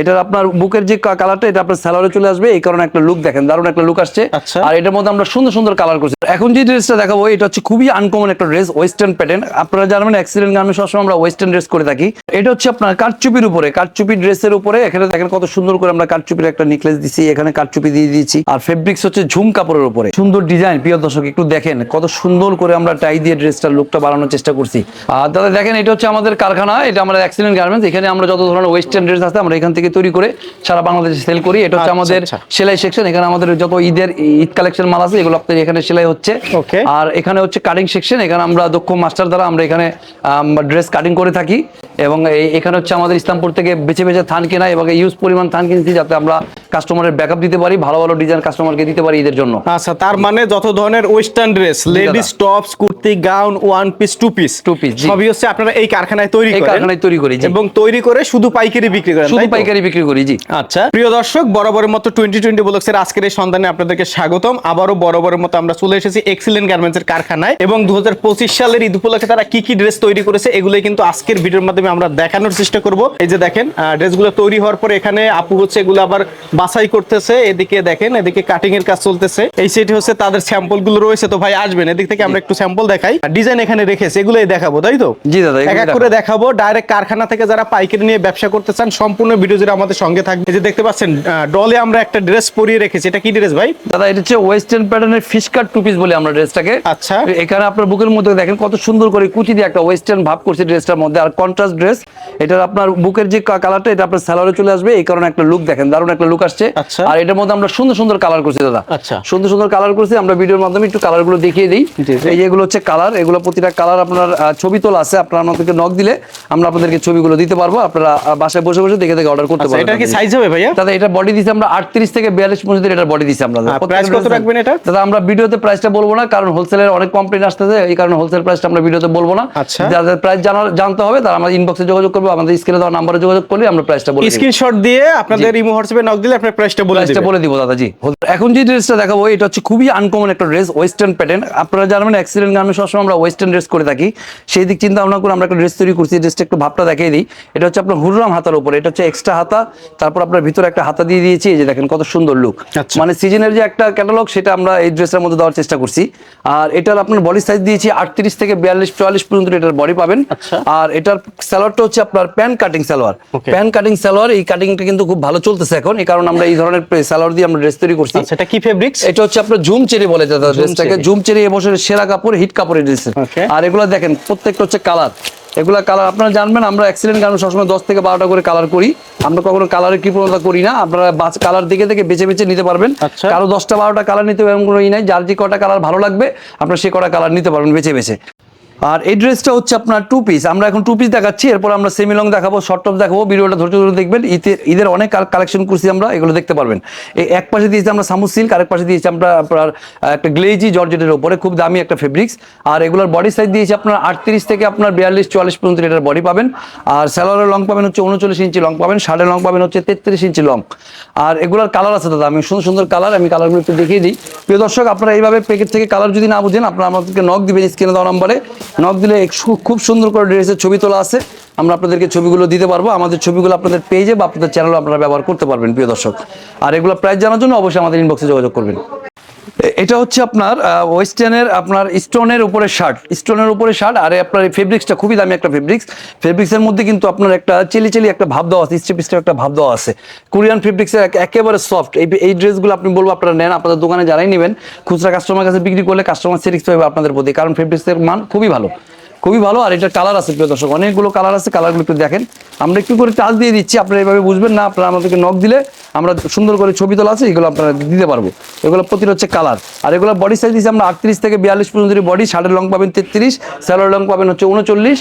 এটার আপনার বুকের যে কালারটা এটা আপনার স্যালোয়ারে চলে আসবে। এই কারণে একটা লুক দেখেন দারুণ একটা লুক আসছে। আচ্ছা। আর এটার মধ্যে আমরা সুন্দর সুন্দর কালার করছি। এখন যে ড্রেসটা দেখাবো এটা হচ্ছে খুবই আনকমন একটা ড্রেস ওয়েস্টার্ন প্যাটার্ন আপনারা জানেন অ্যাক্সিডেন্ট গার্মেন্টস সবসময় আমরা ওয়েস্টার্ন ড্রেস করে থাকি। এটা হচ্ছে আপনার কারচুপির উপরে কারচুপি ড্রেসের উপরে। এখানে দেখেন কত সুন্দর করে আমরা কারচুপির একটা নেকলেস দিছি এখানে কারচুপি দিয়ে দিয়েছি। আর ফেব্রিক্স হচ্ছে ঝুম কাপড়ের উপরে। সুন্দর ডিজাইন প্রিয় দর্শক একটু দেখেন কত সুন্দর করে আমরা টাই দিয়ে ড্রেসটার লুকটা বাড়ানোর চেষ্টা করছি। আর দাদা দেখেন এটা হচ্ছে আমাদের কারখানা এটা আমাদের অ্যাক্সিডেন্ট গার্মেন্টস এখানে আমরা যত ধরনের ওয়েস্টার্ন ড্রেস আছে আমরা এখান থেকে তৈরি করে সারা বাংলাদেশে সেল করি। এটা হচ্ছে আচ্ছা, আমাদের আচ্ছা। সেলাই সেকশন এখানে আমাদের যত ঈদের ঈদ কালেকশন মাল আছে এগুলো আপনাদের এখানে সেলাই হচ্ছে। আর এখানে হচ্ছে কাটিং সেকশন এখানে আমরা দক্ষ মাস্টার দ্বারা আমরা এখানে ড্রেস কাটিং করে থাকি। এবং এখানে হচ্ছে আমাদের ইসলামপুর থেকে বেছে বেছে থান কেনা এবং ইউজ পরিমাণ থান কিনছি যাতে আমরা কাস্টমারের ব্যাকআপ দিতে পারি ভালো ভালো ডিজাইন কাস্টমারকে দিতে পারি ঈদের জন্য। আচ্ছা তার মানে যত ধরনের western dress ladies tops kurti gown one piece two piece piece, জি। সবই হচ্ছে আপনারা এই কারখানায় তৈরি করেন। কারখানায় তৈরি করি এবং তৈরি করে শুধু পাইকারি বিক্রি করেন শুধু তো? পাইকারি বিক্রি করি জি। আচ্ছা প্রিয় দর্শক বরাবরের মতো টোয়েন্টি টোয়েন্টি ব্লগসের আজকের এই সন্ধানে আপনাদেরকে স্বাগতম। আবারও বরাবরের মতো আমরা চলে এসেছি এক্সিলেন্ট গার্মেন্টস এর কারখানায় এবং দু সালের ঈদ উপলক্ষে তারা কি কি ড্রেস তৈরি করেছে এগুলোই কিন্তু আজকের ভিডিওর মাধ্যমে আমরা দেখানোর চেষ্টা করব। এই যে দেখেন ড্রেসগুলো তৈরি হওয়ার পরে এখানে আপু হচ্ছে এগুলো আবার বাছাই করতেছে। এদিকে দেখেন এদিকে কাটিং এর কাজ চলতেছে। এই সেটি হচ্ছে তাদের স্যাম্পলগুলো রয়েছে তো ভাই আসবেন এদিক থেকে আমরা একটু স্যাম্পল দেখাই। ডিজাইন এখানে রেখেছে এগুলোই দেখাবো তাই তো? জি দাদা, এক এক করে দেখাবো। ডাইরেক্ট কারখানা থেকে যারা পাইকারি নিয়ে ব্যবসা করতে চান সম্পূর্ণ ভিডিও জুড়ে আমাদের সঙ্গে থাকবে। যে দেখতে পাচ্ছেন ডলে আমরা একটা ড্রেস পরিয়ে রেখেছি। এটা কি ড্রেস ভাই? দাদা এটা হচ্ছে ওয়েস্টার্ন প্যাটার্নের ফিশ কাট টু পিস বলে আমরা ড্রেসটাকে। আচ্ছা। এখানে আপনার বুকের মধ্যে দেখেন কত সুন্দর করে কুচি দিয়ে একটা ওয়েস্টার্ন ভাব করছে ড্রেসটার মধ্যে। আর কন্ট্রাস্ট ড্রেস এটার আপনার বুকের যে কালারটা এটা আপনার স্যালোয়ারে চলে আসবে। এই কারণে একটা লুক দেখেন দারুণ একটা লুক আসছে। আচ্ছা। আর এটার মধ্যে আমরা সুন্দর সুন্দর কালার করছি দাদা। আচ্ছা। সুন্দর সুন্দর কালার করছি। আমরা ভিডিওর মাধ্যমে একটু কালারগুলো দেখিয়ে দিই। এই যেগুলো হচ্ছে কালার এগুলো প্রতিটা কালার আপনার ছবি তোলা আছে। আপনারা আমাদেরকে নক দিলে আমরা আপনাদেরকে ছবিগুলো দিতে পারব। আপনারা বাসায় বসে বসে দেখে দেখে অর্ডার করতে আচ্ছা পারবেন এটা কি সাইজ হবে ভাইয়া? দাদা এটা বডি দিছি আমরা 38 থেকে 42 পর্যন্ত এটা বডি দিছি আমরা। price কত রাখবেন এটা? দাদা আমরা ভিডিওতে প্রাইসটা বলব না কারণ হোলসেলের অনেক কমপ্লেন আসতেছে এই কারণে হোলসেল প্রাইসটা আমরা ভিডিওতে বলব না। আচ্ছা। যাদের প্রাইস জানার জানতে হবে তারা আমাদের ইনবক্সে যোগাযোগ করবে আমাদের স্ক্রিনে দেওয়া নাম্বারে যোগাযোগ করলে আমরা প্রাইসটা বলে দিব। স্ক্রিনশট দিয়ে আপনাদের ইমো হোয়াটসঅ্যাপে নক দিলে আপনার প্রাইসটা বলে প্রাইসটা দিবেন বলে দিব দাদা জি। এখন যে ড্রেসটা দেখাবো এটা হচ্ছে খুবই আনকমন একটা ড্রেস ওয়েস্টার্ন প্যাটার্ন আপনারা জানেন অ্যাক্সিডেন্ট গার্মেন্টস সবসময় আমরা ওয়েস্টার্ন ড্রেস করে থাকি। সেই দিক চিন্তা ভাবনা করে আমরা একটা ড্রেস তৈরি করছি ড্রেসটা একটু ভাবটা দেখিয়ে দিই। এটা হচ্ছে আপনার হুররাম হাতার উপরে এটা হচ্ছে এক্সট্রা হাতা তারপর আপনার ভিতরে একটা হাতা দিয়ে দিয়েছি এই যে দেখেন কত সুন্দর লুক আচ্ছা। মানে সিজনের যে একটা ক্যাটালগ সেটা আমরা এই ড্রেসের মধ্যে দেওয়ার চেষ্টা করছি আর এটার আপনার বডি সাইজ দিয়েছি আটত্রিশ থেকে বিয়াল্লিশ চুয়াল্লিশ পর্যন্ত এটার বডি পাবেন আচ্ছা। আর এটার সালোয়ারটা হচ্ছে আপনার pan cutting salwar Okay. Pan cutting salwar এই কাটিংটা কিন্তু খুব ভালো চলতেছে এখন এই কারণে আমরা এই ধরনের সালোয়ার দিয়ে আমরা ড্রেস তৈরি করছি আচ্ছা এটা কি ফেব্রিক্স এটা হচ্ছে আপনার জুম চেরি বলে ড্রেসটাকে চেরি। জুম চেরি এবছরের সেরা কাপড় হিট কাপড়ের ড্রেস. আর এগুলো দেখেন প্রত্যেকটা হচ্ছে কালার এগুলা কালার আপনারা জানবেন আমরা অ্যাক্সিডেন্ট কারণ সবসময় দশ থেকে বারোটা করে কালার করি। আমরা কখনো কালারের কৃপণতা করি না আপনারা কালার দেখে দেখে বেছে বেছে নিতে পারবেন। আরও কারও দশটা বারোটা কালার নিতে হবে এমন কোনো ই নাই যার যে কটা কালার ভালো লাগবে আপনারা সে কটা কালার নিতে পারবেন বেছে বেছে। আর এই ড্রেসটা হচ্ছে আপনার টু পিস আমরা এখন টু পিস দেখাচ্ছি, এরপর আমরা সেমি লং দেখাবো শর্ট টপ দেখাবো, ভিডিওটা ধৈর্য ধরে দেখবেন। ঈদের ঈদের অনেক কালেকশন করছি আমরা, এগুলো দেখতে পারবেন। এই এক পাশে দিয়েছি আমরা সামু সিল্ক আরেক পাশে দিয়েছি আমরা আপনার একটা গ্লেজি জর্জেটের উপরে, খুব দামি একটা ফেব্রিক্স আর এগুলোর বডি সাইজ দিয়েছি আপনার আটত্রিশ থেকে আপনার বিয়াল্লিশ, চুয়াল্লিশ পর্যন্ত এটার বডি পাবেন। আর স্যালোয়ারের লং পাবেন হচ্ছে উনচল্লিশ ইঞ্চি লং পাবেন, শার্টের লং পাবেন হচ্ছে তেত্রিশ ইঞ্চি লং আর এগুলোর কালার আছে দাদা, আমি সুন্দর সুন্দর কালার আমি কালারগুলো একটু দেখিয়ে দিই। প্রিয় দর্শক, আপনারা এইভাবে প্যাকেট থেকে কালার যদি না বুঝেন, আপনারা আমাদেরকে নখ দিবেন স্ক্রিনে দেওয়া নম্বরে নখ দিলে খুব সুন্দর করে ড্রেসের ছবি তোলা আছে। আমরা আপনাদেরকে ছবিগুলো দিতে পারব। আমাদের ছবিগুলো আপনাদের পেজে বা আপনাদের চ্যানেলে আপনারা ব্যবহার করতে পারবেন, প্রিয় দর্শক। আর এগুলো প্রাইস জানার জন্য অবশ্যই আমাদের ইনবক্সে যোগাযোগ করবেন। এটা হচ্ছে আপনার ওয়েস্টার্নের আপনার স্টোনের উপরে শার্ট স্টোনের উপরে শার্ট আর আপনার এই ফেব্রিক্সটা খুবই দামি একটা ফেব্রিক্স ফেব্রিক্সের মধ্যে কিন্তু আপনার একটা চিলি চিলি একটা ভাব দেওয়া আছে স্টেপ স্টেপ একটা ভাব দেওয়া আছে। কোরিয়ান ফেব্রিক্সের একেবারে সফট এই এই ড্রেসগুলো আপনি বলব আপনারা নেন, আপনাদের দোকানে যারাই নেবেন, খুচরা কাস্টমার কাছে বিক্রি করলে কাস্টমার সিরিক্স হবে আপনাদের প্রতি, কারণ ফেব্রিক্সের মান খুবই ভালো। খুবই ভালো, আর এটার কালার আছে প্রিয় দর্শক, অনেকগুলো কালার আছে কালারগুলো একটু দেখেন। আমরা একটু করে টাচ দিয়ে দিচ্ছি, আপনারা এইভাবে বুঝবেন না, আপনারা আমাদেরকে নখ দিলে আমরা সুন্দর করে ছবি তোলা আছে, এগুলো আপনারা দিতে পারব। এগুলো প্রতিটা হচ্ছে কালার আর এগুলো বডি সাইজ দিচ্ছি আমরা আটত্রিশ থেকে বিয়াল্লিশ পর্যন্ত বডি শার্টের লং পাবেন তেত্রিশ স্যালোর লং পাবেন হচ্ছে উনচল্লিশ।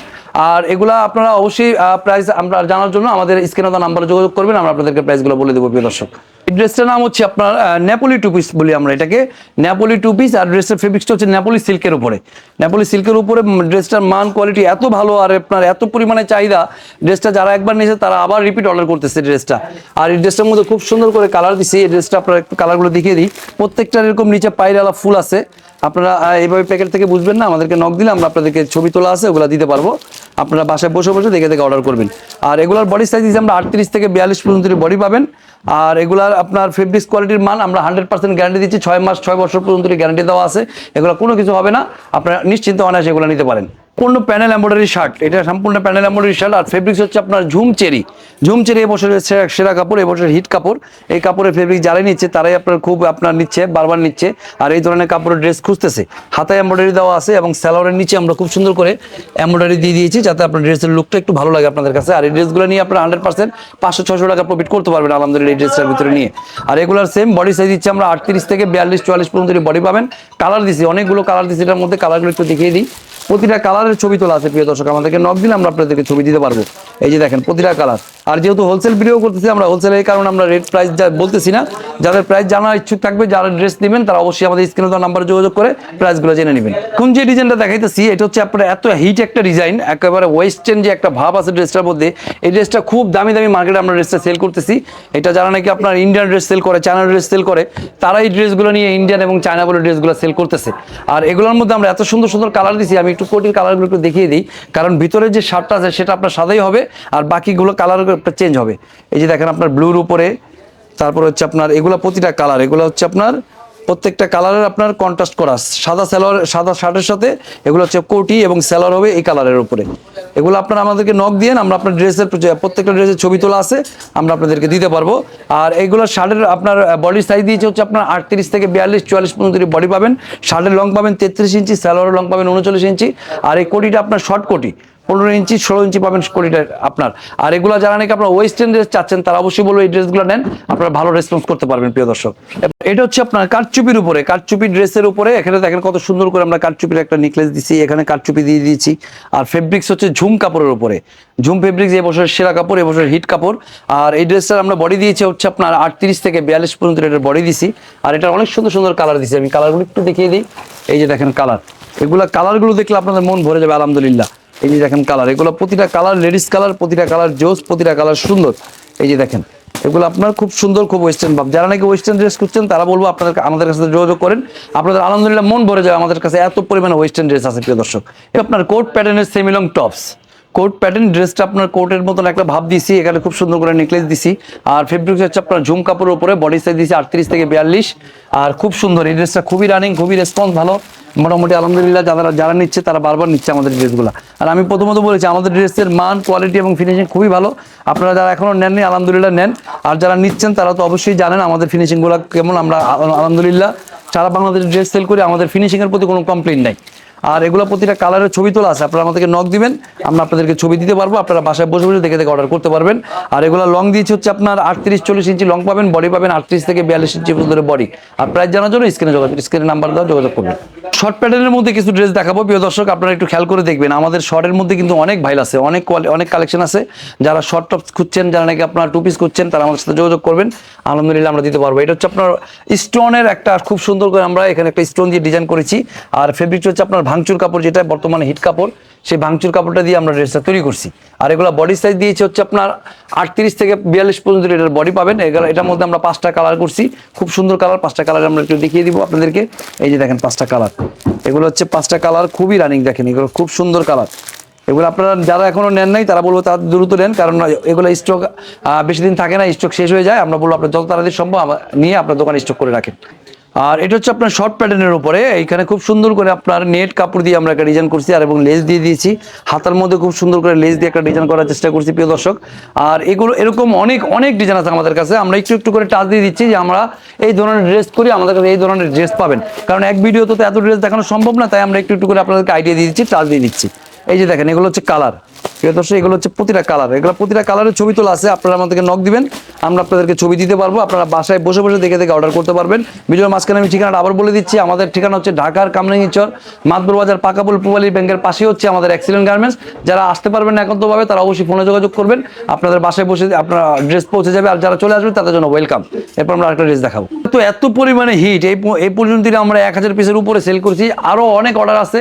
আর এগুলো আপনারা অবশ্যই প্রাইস আমরা জানার জন্য আমাদের স্ক্রিনে নাম্বারে যোগাযোগ করবেন, আমরা আপনাদেরকে প্রাইসগুলো বলে দেবো, প্রিয় দর্শক। ড্রেসটার নাম হচ্ছে আপনার নেপোলি টু পিস বলি আমরা এটাকে। নেপোলি টু পিস আর ড্রেসের ফেব্রিক্সটা হচ্ছে নেপোলি সিল্কের উপরে। নেপোলি সিল্কের উপরে ড্রেসটার মান কোয়ালিটি এত ভালো আর আপনার এত পরিমাণে চাহিদা ড্রেসটা যারা একবার নিয়েছে তারা আবার রিপিট অর্ডার করতেছে ড্রেসটা আর এই ড্রেসটার মধ্যে খুব সুন্দর করে কালার দিছি, এই ড্রেসটা আপনার একটু কালারগুলো দেখিয়ে দিই। প্রত্যেকটার এরকম নিচে পায়রালা ফুল আছে। আপনারা এইভাবে প্যাকেট থেকে বুঝবেন না, আমাদেরকে নক দিলে আমরা আপনাদেরকে ছবি তোলা আছে, ওগুলো দিতে পারব। আপনারা বাসায় বসে বসে দেখে দেখে অর্ডার করবেন। আর এগুলার বডি সাইজ হিসেবে আমরা আটত্রিশ থেকে বিয়াল্লিশ পর্যন্ত বডি পাবেন। আর এগুলার আপনার ফেব্রিক্স কোয়ালিটির মান আমরা হান্ড্রেড পার্সেন্ট গ্যারান্টি দিচ্ছি, ছয় মাস, ছয় বছর পর্যন্ত গ্যারান্টি দেওয়া আছে। এগুলো কোনো কিছু হবে না। আপনারা নিশ্চিন্ত অনায়াসে এগুলো নিতে পারেন। পূর্ণ প্যানেল এম্বয়ডারি শার্ট এটা সম্পূর্ণ প্যানেল এম্বয়ডারি শার্ট আর ফেব্রিক্স হচ্ছে আপনার ঝুম চেরি। ঝুম চেরি এবছরের সেরা কাপড় এবছরের হিট কাপড়। এই কাপড়ের ফেব্রিক যারাই নিচ্ছে, তারাই আপনার খুব আপনার নিচ্ছে, বারবার নিচ্ছে। আর এই ধরনের কাপড়ের ড্রেস খুঁজতেছে। হাতায় এম্বয়ডারি দেওয়া আছে এবং স্যালোয়ারের নিচে আমরা খুব সুন্দর করে এম্বয়ডারি দিয়ে দিয়েছি যাতে আপনার ড্রেসের লুকটা একটু ভালো লাগে আপনাদের কাছে। আর এই ড্রেসগুলো নিয়ে আপনার হান্ড্রেড পার্সেন্ট পাঁচশো ছশো টাকা প্রফিট করতে পারবেন আলহামদুলিল্লাহ এই ড্রেসটার ভিতরে নিয়ে। আর এগুলার সেম বডি সাইজ দিচ্ছে আমরা আটত্রিশ থেকে বিয়াল্লিশ, চুয়াল্লিশ পর্যন্ত বডি পাবেন। কালার দিছি, অনেকগুলো কালার দিছি, এটার মধ্যে কালারগুলো একটু দেখিয়ে দিই। প্রতিটা কালারের ছবি তোলা আছে, প্রিয় দর্শক, আমাদেরকে নক দিলে আমরা আপনাদেরকে ছবি দিতে পারব। এই যে দেখেন, প্রতিটা কালার। আর যেহেতু হোলসেল ভিডিও করতেছি, আমরা হোলসেল এই কারণে আমরা রেট প্রাইস যা বলতেছি না, যাদের প্রাইস জানার ইচ্ছুক থাকবে, যারা ড্রেস নেবেন, তারা অবশ্যই আমাদের স্ক্রিনে দেওয়া নাম্বারে যোগাযোগ করে প্রাইসগুলো জেনে নেবেন। কোন যে ডিজাইনটা দেখাইতেছি, এটা হচ্ছে আপনার এত হিট একটা ডিজাইন একেবারে ওয়েস্টার্ন যে একটা ভাব আছে ড্রেসটার মধ্যে, এই ড্রেসটা খুব দামি দামি মার্কেটে আমরা ড্রেসটা সেল করতেছি। এটা যারা নাকি আপনার ইন্ডিয়ান ড্রেস সেল করে চায়না ড্রেস সেল করে তারা এই ড্রেসগুলো নিয়ে ইন্ডিয়ান এবং চায়না বলে ড্রেসগুলো সেল করতেছে। আর এগুলোর মধ্যে আমরা এত সুন্দর সুন্দর কালার দিছি, আমি একটু কোটির কালারগুলো একটু দেখিয়ে দিই। কারণ ভিতরে যে শার্টটা আছে, সেটা আপনার সাদাই হবে আর বাকিগুলো কালার চেঞ্জ হবে। এই যে দেখেন আপনার ব্লুর উপরে, তারপর হচ্ছে আপনার এগুলো প্রতিটা কালার এগুলো হচ্ছে আপনার প্রত্যেকটা কালারের আপনার কন্ট্রাস্ট করা সাদা স্যালোয়ার সাদা শার্টের সাথে, এগুলো হচ্ছে কোটি এবং স্যালোয়ার হবে এই কালারের উপরে। এগুলো আপনারা আমাদেরকে নক দিয়ে আমরা আপনার ড্রেসের প্রত্যেকটা ড্রেসের ছবি তোলা আছে, আমরা আপনাদেরকে দিতে পারব। আর এইগুলো শার্টের আপনার বডি সাইজ দিয়েছে হচ্ছে আপনার আটত্রিশ থেকে বিয়াল্লিশ, চুয়াল্লিশ পর্যন্ত বডি পাবেন, শার্টের লং পাবেন তেত্রিশ ইঞ্চি স্যালোয়ারের লং পাবেন উনচল্লিশ ইঞ্চি। আর এই কোটিটা আপনার শর্ট কোটি। পনেরো ইঞ্চি, ষোলো ইঞ্চি পাবেন কোটিটা আপনার। আর এগুলো যারা নাকি আপনার ওয়েস্টার্ন ড্রেস চাচ্ছেন, তারা অবশ্যই বলব এই ড্রেসগুলো নেন, আপনারা ভালো রেসপন্স করতে পারবেন, প্রিয় দর্শক। এটা হচ্ছে আপনার কারচুপির উপরে, কারচুপি ড্রেসের উপরে, এখানে দেখেন কত সুন্দর করে আমরা কারচুপির একটা নেকলেস দিছি, এখানে কারচুপি দিয়ে দিয়েছি। আর ফেব্রিক্স হচ্ছে ঝুম কাপড়ের উপরে। ঝুম ফেব্রিক্স এবছরের সেরা কাপড় এবছরের হিট কাপড়। আর এই ড্রেসটার আমরা বডি দিয়েছি হচ্ছে আপনার আটত্রিশ থেকে বিয়াল্লিশ পর্যন্ত এটার বডি দিছি। আর এটা অনেক সুন্দর সুন্দর কালার দিছি, আমি কালারগুলো একটু দেখিয়ে দিই। এই যে দেখেন কালার এগুলা কালারগুলো দেখলে আপনাদের মন ভরে যাবে, আলহামদুলিল্লাহ। এই যে দেখেন কালার এগুলো প্রতিটা কালার লেডিস কালার প্রতিটা কালার জোস প্রতিটা কালার সুন্দর। এই যে দেখেন, এগুলো আপনার খুব সুন্দর, খুব ওয়েস্টার্ন ভাব। যারা নাকি ওয়েস্টার্ন ড্রেস করছেন তারা বলব আপনাদের আমাদের কাছে যোগাযোগ করেন। আপনাদের আলহামদুলিল্লাহ মন ভরে যায় আমাদের কাছে এত পরিমাণে ওয়েস্টার্ন ড্রেস আছে, প্রিয় দর্শক। আপনার কোট প্যাটার্নের সেমিলং টপস কোট প্যাটার্ন ড্রেসটা আপনার কোটের মতন একটা ভাব দিছি, এখানে খুব সুন্দর করে নেকলেস দিছি। আর ফেব্রিক্স হচ্ছে আপনার ঝুম কাপড়ের উপরে বডি সাইজ দিছি আটত্রিশ থেকে বিয়াল্লিশ। আর খুব সুন্দর, এই ড্রেসটা খুবই রানিং খুবই রেসপন্স ভালো। মোটামুটি আলহামদুলিল্লাহ যারা যারা নিচ্ছে তারা বারবার নিচ্ছে আমাদের ড্রেসগুলো আর আমি প্রথমত বলেছি, আমাদের ড্রেসের মান কোয়ালিটি এবং ফিনিশিং খুবই ভালো। আপনারা যারা এখনও নেননি, আলহামদুলিল্লাহ নেন। আর যারা নিচ্ছেন, তারা তো অবশ্যই জানেন আমাদের ফিনিশিংগুলো কেমন। আমরা আল- আলহামদুলিল্লাহ সারা বাংলাদেশ ড্রেস সেল করি, আমাদের ফিনিশিংয়ের প্রতি কোনো কমপ্লেন নাই। আর এগুলো প্রতিটা কালারের ছবি তোলা আছে। আপনারা আমাদেরকে নক দিবেন, আমরা আপনাদেরকে ছবি দিতে পারব, আপনারা বাসায় বসে বসে দেখে দেখে অর্ডার করতে পারবেন। আর এগুলো লং দিয়েছে হচ্ছে আপনার আটত্রিশ চল্লিশ ইঞ্চি লং পাবেন বডি পাবেন আটত্রিশ থেকে বিয়াল্লিশ ইঞ্চি পর্যন্ত বডি আর প্রাইস জানার জন্য স্ক্রিনে যোগাযোগ স্ক্রিনে নাম্বার দেওয়া যোগাযোগ করবেন। শর্ট প্যাটার্নের মধ্যে কিছু ড্রেস দেখাবো। প্রিয় দর্শক, আপনারা একটু খেয়াল করে দেখবেন, আমাদের শর্টের মধ্যে কিন্তু অনেক ভাইল আছে, অনেক অনেক কালেকশন আছে। যারা শর্ট টপস খুঁজছেন, যারা নাকি আপনার টু পিস খুঁজছেন, তারা আমাদের সাথে যোগাযোগ করবেন। আলহামদুলিল্লাহ আমরা দিতে পারব। এটা হচ্ছে আপনার স্টোনের একটা, খুব সুন্দর করে আমরা এখানে একটা স্টোন দিয়ে ডিজাইন করেছি। আর ফেব্রিকটা হচ্ছে আপনার ভাঙচুর কাপড় যেটা বর্তমানে হিট কাপড়, সেই ভাঙচুর কাপড়টা দিয়ে আমরা ড্রেসটা তৈরি করছি। আর এগুলো বডি সাইজ দিয়েছে হচ্ছে আপনার আটত্রিশ থেকে বিয়াল্লিশ পর্যন্ত এটার বডি পাবেন। এগুলো এটার মধ্যে আমরা পাঁচটা কালার করছি। খুব সুন্দর কালার পাঁচটা কালার আমরা একটু দেখিয়ে দিব আপনাদেরকে। এই যে দেখেন পাঁচটা কালার এগুলো হচ্ছে পাঁচটা কালার খুবই রানিং দেখেন, এগুলো খুব সুন্দর কালার এগুলো আপনারা যারা এখনও নেন নাই, তারা বলব তারা দ্রুত নেন, কারণ এগুলো স্টক বেশি দিন থাকে না স্টক শেষ হয়ে যায়। আমরা বলব আপনার যত তাড়াতাড়ি সম্ভব নিয়ে আপনার দোকানে স্টক করে রাখেন। আর এটা হচ্ছে আপনার শর্ট প্যাটার্নের উপরে। এইখানে খুব সুন্দর করে আপনার নেট কাপড় দিয়ে আমরা একটা ডিজাইন করছি আর এবং লেস দিয়ে দিয়েছি। হাতার মধ্যে খুব সুন্দর করে লেস দিয়ে একটা ডিজাইন করার চেষ্টা করছি, প্রিয় দর্শক। আর এগুলো এরকম অনেক অনেক ডিজাইন আছে আমাদের কাছে। আমরা একটু একটু করে টাচ দিয়ে দিচ্ছি যে আমরা এই ধরনের ড্রেস করি, আমাদের কাছে এই ধরনের ড্রেস পাবেন। কারণ এক ভিডিওতে তো এত ড্রেস দেখানো সম্ভব না, তাই আমরা একটু একটু করে আপনাদেরকে আইডিয়া দিয়ে দিচ্ছি টাচ দিয়ে দিচ্ছি। এই যে দেখেন, এগুলো হচ্ছে কালার প্রিয় দর্শক, এগুলো হচ্ছে প্রতিটা কালার এগুলো প্রতিটা কালারের ছবি তোলা আছে, আপনারা আমাদেরকে নক দিবেন, আমরা আপনাদেরকে ছবি দিতে পারব, আপনারা বাসায় বসে বসে দেখে দেখে অর্ডার করতে পারবেন। ভিডিওর মাঝখানে আমি ঠিকানাটা আবার বলে দিচ্ছি, আমাদের ঠিকানা হচ্ছে ঢাকার কামরাঙ্গিচর, মাতবর বাজার, পাকাপুল, পুবালি ব্যাংকের পাশে হচ্ছে আমাদের অ্যাক্সিডেন্ট গার্মেন্টস যারা আসতে পারবেন না একান্তভাবে তারা অবশ্যই ফোনে যোগাযোগ করবেন, আপনাদের বাসায় বসে আপনার ড্রেস পৌঁছে যাবে, আর যারা চলে আসবে, তাদের জন্য ওয়েলকাম এরপর আমরা একটা ড্রেস দেখাবো। তো এত পরিমাণে হিট এই এই পর্যন্ত আমরা এক হাজার পিসের উপরে সেল করছি। আরও অনেক অর্ডার আছে।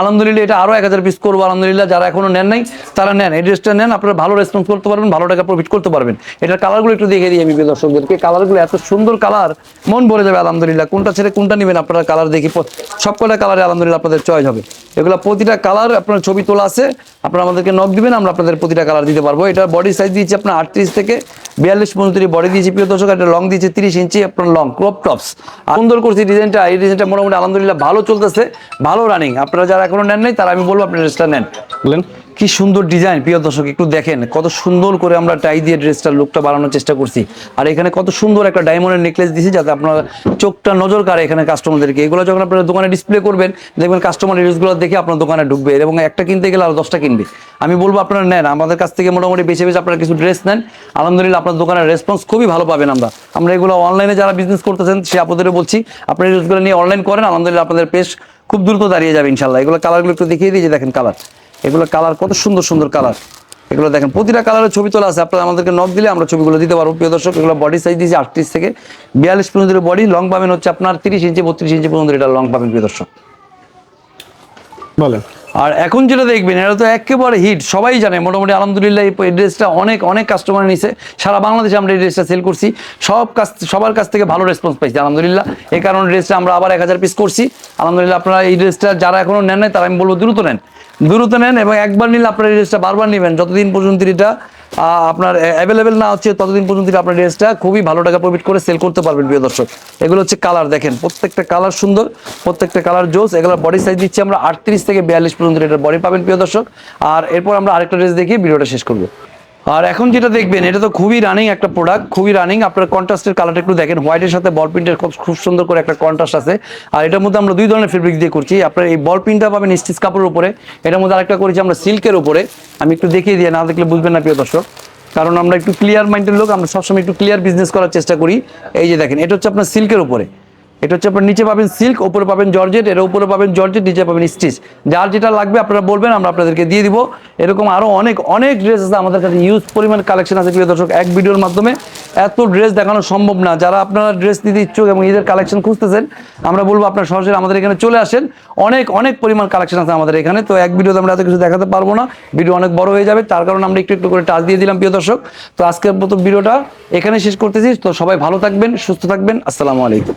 আলহামদুলিল্লাহ, এটা আরও এক হাজার পিস করব, আলহামদুলিল্লাহ, যারা এখনও নেন নাই তারা নেন, এই ড্রেসটা নেন, আপনারা ভালো রেসপন্স করতে পারবেন, ভালো টাকা প্রফিট করতে পারবেন। এটার কালারগুলো একটু দেখে দিই আমি দর্শকদেরকে। কালারগুলো এত সুন্দর কালার মন ভরে যাবে, আলহামদুলিল্লাহ। কোনটা ছেড়ে কোনটা নেবেন আপনারা কালার দেখি সব কটা কালারে আলহামদুলিল্লাহ আপনাদের চয়েস হবে। এগুলো প্রতিটা কালার আপনার ছবি তোলা আছে, আপনারা আমাদেরকে নক দিবেন, আমরা আপনাদের প্রতিটা কালার দিতে পারব। এটা বডি সাইজ দিয়েছি আপনার আটত্রিশ থেকে বিয়াল্লিশ পর্যন্ত বডি দিয়েছি প্রিয় দর্শক, এটা লং দিয়েছে তিরিশ ইঞ্চি আপনার লং ক্রপ টপস সুন্দর করছি ডিজাইনটা এই ডিজাইনটা মোটামুটি আলহামদুলিল্লাহ ভালো চলতেছে, ভালো রানিং আপনারা যারা এখনও নেন নাই, তারা আমি বলব আপনি ড্রেসটা নেন। বলেন। কি সুন্দর ডিজাইন, প্রিয় দর্শক, একটু দেখেন, কত সুন্দর করে আমরা টাই দিয়ে ড্রেসটার লুকটা বাড়ানোর চেষ্টা করছি। আর এখানে কত সুন্দর একটা ডায়মন্ডের নেকলেস দিয়েছি যাতে আপনার চোখটা নজর কাড়ে এখানে কাস্টমারদেরকে এগুলো যখন আপনারা দোকানে ডিসপ্লে করবেন, দেখবেন কাস্টমার ড্রেসগুলো দেখে আপনার দোকানে ঢুকবে এবং একটা কিনতে গেলে আর দশটা কিনবে। আমি বলব আপনারা নেন, আমাদের কাছ থেকে মোটামুটি বেছে বেছে আপনারা কিছু ড্রেস নেন। আলহামদুলিল্লাহ আপনার দোকানের রেসপন্স খুবই ভালো পাবেন আমরা। আমরা এগুলো অনলাইনে যারা বিজনেস করতেছেন, সে আপনাদেরও বলছি, আপনারা ড্রেসগুলো নিয়ে অনলাইন করেন, আলহামদুলিল্লাহ আপনাদের পেশ খুব দ্রুত দাঁড়িয়ে যাবে ইনশাল্লাহ এগুলো কালারগুলো একটু দেখিয়ে দিয়ে দেখেন কালার এগুলো কালার কত সুন্দর সুন্দর কালার এগুলো দেখেন প্রতিটা কালারের ছবি তোলা আছে। আপনারা আমাদেরকে নক দিলে আমরা ছবিগুলো দিতে পারব। প্রিয় দর্শক এগুলো বডি সাইজ দিয়েছি আটত্রিশ থেকে বিয়াল্লিশ পর্যন্ত বডি লং পাবেন হচ্ছে আপনার তিরিশ ইঞ্চি বত্রিশ ইঞ্চি পর্যন্ত এটা লং পাবেন প্রিয় দর্শক। বলেন। আর এখন যেটা দেখবেন এটা তো একেবারে হিট সবাই জানে। মোটামুটি আলহামদুলিল্লাহ এই ড্রেসটা অনেক অনেক কাস্টমার নিছে। সারা বাংলাদেশে আমরা এই ড্রেসটা সেল করছি। সব কাছ সবার কাছ থেকে ভালো রেসপন্স পাইছি আলহামদুলিল্লাহ। এই কারণে ড্রেসটা আমরা আবার এক হাজার পিস করছি। আলহামদুলিল্লাহ আপনারা এই ড্রেসটা যারা এখনও নেন নাই তারা আমি বলব দ্রুত নেন। দ্রুত নেন এবং একবার নিলে আপনার ড্রেসটা বারবার নেবেন। যতদিন পর্যন্ত এটা আপনার অ্যাভেলেবেল না হচ্ছে ততদিন পর্যন্ত আপনার ড্রেসটা খুবই ভালো টাকা প্রফিট করে সেল করতে পারবেন, প্রিয় দর্শক। এগুলো হচ্ছে কালার দেখেন, প্রত্যেকটা কালার সুন্দর, প্রত্যেকটা কালার জোস। এগুলো বডি সাইজ দিচ্ছি আমরা আটত্রিশ থেকে বিয়াল্লিশ পর্যন্ত এটার বডি পাবেন, প্রিয় দর্শক। আর এরপর আমরা আরেকটা ড্রেস দেখিয়ে ভিডিওটা শেষ করব। আর এখন যেটা দেখবেন, এটা তো খুবই রানিং একটা প্রোডাক্ট খুবই রানিং আপনার কন্ট্রাস্টের কালারটা একটু দেখেন হোয়াইটের সাথে বল প্রিন্টের খুব খুব সুন্দর করে একটা কন্ট্রাস্ট আছে। আর এটার মধ্যে আমরা দুই ধরনের ফেব্রিক দিয়ে করছি। আপনার এই বল প্রিন্টটা পাবেন স্টিচ কাপড়ের উপরে। এটার মধ্যে আরেকটা করেছি আমরা সিল্কের উপরে। আমি একটু দেখিয়ে দিয়ে না দেখলে বুঝবেন না প্রিয় দর্শক। কারণ আমরা একটু ক্লিয়ার মাইন্ডের লোক, আমরা সবসময় একটু ক্লিয়ার বিজনেস করার চেষ্টা করি। এই যে দেখেন, এটা হচ্ছে আপনার সিল্কের উপরে। এটা হচ্ছে আপনার নিচে পাবেন সিল্ক উপরে পাবেন জর্জেট এর উপরে পাবেন জর্জেট নিচে পাবেন স্টিচ যার যেটা লাগবে আপনারা বলবেন, আমরা আপনাদেরকে দিয়ে দিব। এরকম আরও অনেক অনেক ড্রেস আছে আমাদের কাছে ইউজ পরিমাণ কালেকশন আছে প্রিয় দর্শক, এক ভিডিওর মাধ্যমে। এত ড্রেস দেখানো সম্ভব না। যারা আপনারা ড্রেস নিতে ইচ্ছুক এবং ঈদের কালেকশন খুঁজতেছেন, আমরা বলব আপনার সরাসরি আমাদের এখানে চলে আসেন। অনেক অনেক পরিমাণ কালেকশন আছে আমাদের এখানে, তো এক ভিডিওতে আমরা এত কিছু দেখাতে পারব না। ভিডিও অনেক বড় হয়ে যাবে, তার কারণে আমরা একটু একটু করে টাচ দিয়ে দিলাম প্রিয় দর্শক। তো আজকের মতো ভিডিওটা এখানে শেষ করতেছি, তো সবাই ভালো থাকবেন, সুস্থ থাকবেন। আসসালামু আলাইকুম।